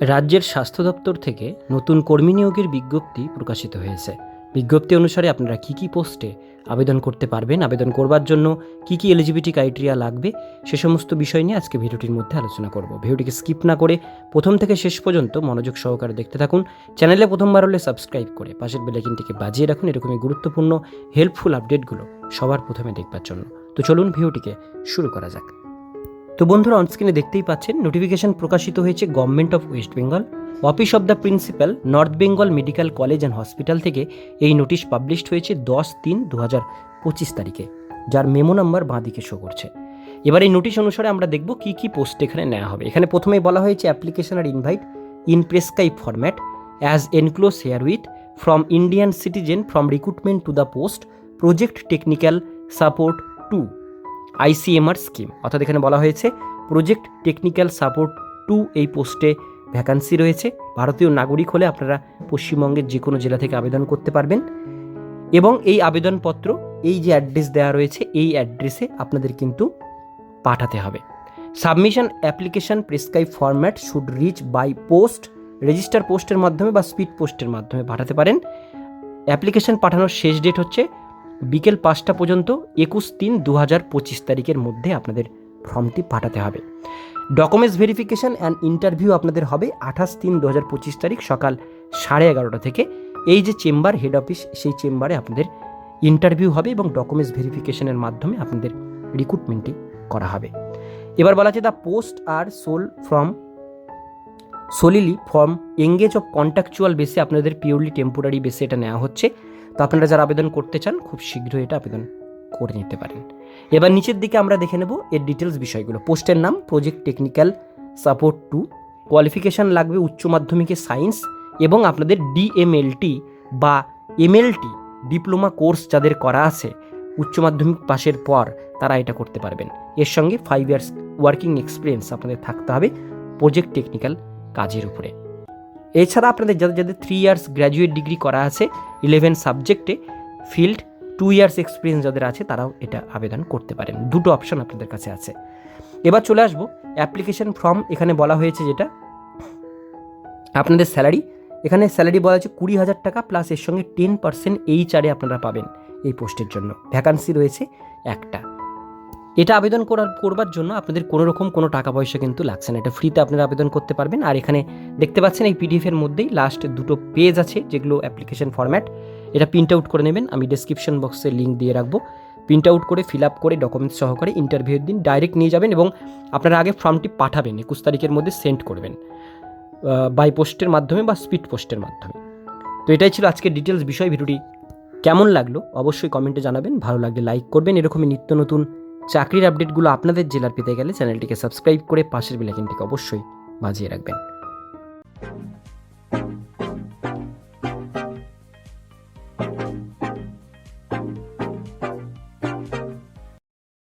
রাজ্যের স্বাস্থ্য দপ্তর থেকে নতুন কর্মী নিয়োগের বিজ্ঞপ্তি প্রকাশিত হয়েছে। বিজ্ঞপ্তি অনুসারে আপনারা কী কী পোস্টে আবেদন করতে পারবেন, আবেদন করবার জন্য কী কী এলিজিবিলিটি ক্রাইটেরিয়া লাগবে, সে সমস্ত বিষয় নিয়ে আজকে ভিডিওটির মধ্যে আলোচনা করব। ভিডিওটিকে স্কিপ না করে প্রথম থেকে শেষ পর্যন্ত মনোযোগ সহকারে দেখতে থাকুন। চ্যানেলে প্রথমবার হলে সাবস্ক্রাইব করে পাশের বেলাইকিনটিকে বাজিয়ে রাখুন। এরকমই গুরুত্বপূর্ণ হেল্পফুল আপডেটগুলো সবার প্রথমে দেখবার জন্য। তো চলুন ভিডিওটিকে শুরু করা যাক। তো বন্ধুরা অনস্ক্রিনে দেখতেই পাচ্ছেন নোটিফিকেশন প্রকাশিত হয়েছে government of West Bengal office of the principal North Bengal medical college and hospital থেকে এই নোটিশ পাবলিশড হয়েছে দশ তিন দু হাজার পঁচিশ তারিখে, যার মেমো নাম্বার বাঁদিকে শো করছে। এবার এই নোটিশ অনুসারে আমরা দেখব কি কি পোস্ট এখানে নেওয়া হবে। এখানে প্রথমেই বলা হয়েছে application are invite in prescribe format as enclose here with from Indian citizen from recruitment to the post project technical support two ICMR scheme. অর্থাৎ এখানে বলা হয়েছে প্রজেক্ট টেকনিক্যাল সাপোর্ট টু এই পোস্টে ভ্যাকান্সি রয়েছে। ভারতীয় নাগরিক হলে আপনারা পশ্চিমবঙ্গের যে কোনো জেলা থেকে আবেদন করতে পারবেন। এবং এই আবেদনপত্র, এই যে অ্যাড্রেস দেওয়া রয়েছে, এই অ্যাড্রেসে আপনাদের কিন্তু পাঠাতে হবে। Submission application prescribe format should reach by post register পোস্টের মাধ্যমে বা স্পিড পোস্টের মাধ্যমে পাঠাতে পারেন। অ্যাপ্লিকেশন পাঠানোর শেষ ডেট হচ্ছে বিকেল পাঁচটা পর্যন্ত একুশ তিন দু হাজার পঁচিশ তারিখের মধ্যে আপনাদের ফর্মটি পাঠাতে হবে। ডকুমেন্টস ভেরিফিকেশন অ্যান্ড ইন্টারভিউ আপনাদের হবে আঠাশ তিন দু হাজার পঁচিশ তারিখ সকাল সাড়ে এগারোটা থেকে। এই যে চেম্বার, হেড অফিস, সেই চেম্বারে আপনাদের ইন্টারভিউ হবে এবং ডকুমেন্টস ভেরিফিকেশনের মাধ্যমে আপনাদের রিক্রুটমেন্টটি করা হবে। এবার বলা আছে the post are sole from, solely form engage of contractual বেসে আপনাদের পিওরলি টেম্পোরারি বেসে এটা নেওয়া হচ্ছে। তো আপনারা যারা আবেদন করতে চান, খুব শীঘ্রই এটা আবেদন করে নিতে পারেন। এবার নিচের দিকে আমরা দেখে নেব এর ডিটেলস বিষয়গুলো। পোস্টের নাম project technical support two qualification লাগবে উচ্চ মাধ্যমিকে সায়েন্স এবং আপনাদের ডিএমএলটি বা এমএলটি ডিপ্লোমা কোর্স যাদের করা আছে, উচ্চ মাধ্যমিক পাশের পর তারা এটা করতে পারবেন। এর সঙ্গে ফাইভ ইয়ার্স ওয়ার্কিং এক্সপিরিয়েন্স আপনাদের থাকতে হবে প্রজেক্ট টেকনিক্যাল কাজের উপরে। এছাড়া আপনাদের যাদের যাদের থ্রি ইয়ার্স গ্র্যাজুয়েট ডিগ্রি করা আছে ইলেভেন সাবজেক্টে ফিল্ড টু ইয়ার্স এক্সপিরিয়েন্স যাদের আছে, তারাও এটা আবেদন করতে পারেন। দুটো অপশন আপনাদের কাছে আছে। এবার চলে আসব অ্যাপ্লিকেশন ফর্ম এখানে বলা হয়েছে যেটা, আপনাদের স্যালারি এখানে স্যালারি বলা হয়েছে কুড়ি হাজার টাকা প্লাস এর সঙ্গে টেন পার্সেন্ট এইচআরে আপনারা পাবেন এই পোস্টের জন্য। ভ্যাকান্সি রয়েছে একটা। এটা আবেদন করার, করবার জন্য আপনাদের কোনো রকম কোনো টাকা পয়সা কিন্তু লাগছে না। এটা ফ্রিতে আপনারা আবেদন করতে পারবেন। আর এখানে দেখতে পাচ্ছেন এই পিডিএফের মধ্যেই লাস্ট দুটো পেজ আছে, যেগুলো অ্যাপ্লিকেশন ফরম্যাট এটা প্রিন্ট আউট করে নেবেন। আমি ডেসক্রিপশন বক্সে লিঙ্ক দিয়ে রাখব। প্রিন্ট আউট করে ফিল আপ করে ডকুমেন্টস সহকারে ইন্টারভিউর দিন ডাইরেক্ট নিয়ে যাবেন এবং আপনারা আগে ফর্মটি পাঠাবেন, একুশ তারিখের মধ্যে সেন্ড করবেন। বাই পোস্টের মাধ্যমে বা স্পিড পোস্টের মাধ্যমে। তো এটাই ছিল আজকের ডিটেলস বিষয়। ভিডিওটি কেমন লাগল? অবশ্যই কমেন্টে জানাবেন। ভালো লাগলে লাইক করবেন। এরকমই নিত্য নতুন চাকরির আপডেটগুলো আপনাদের জেলার পেতে গেলে চ্যানেলটিকে সাবস্ক্রাইব করে পাশের বেলাইকনটিকে অবশ্যই বাজিয়ে রাখবেন।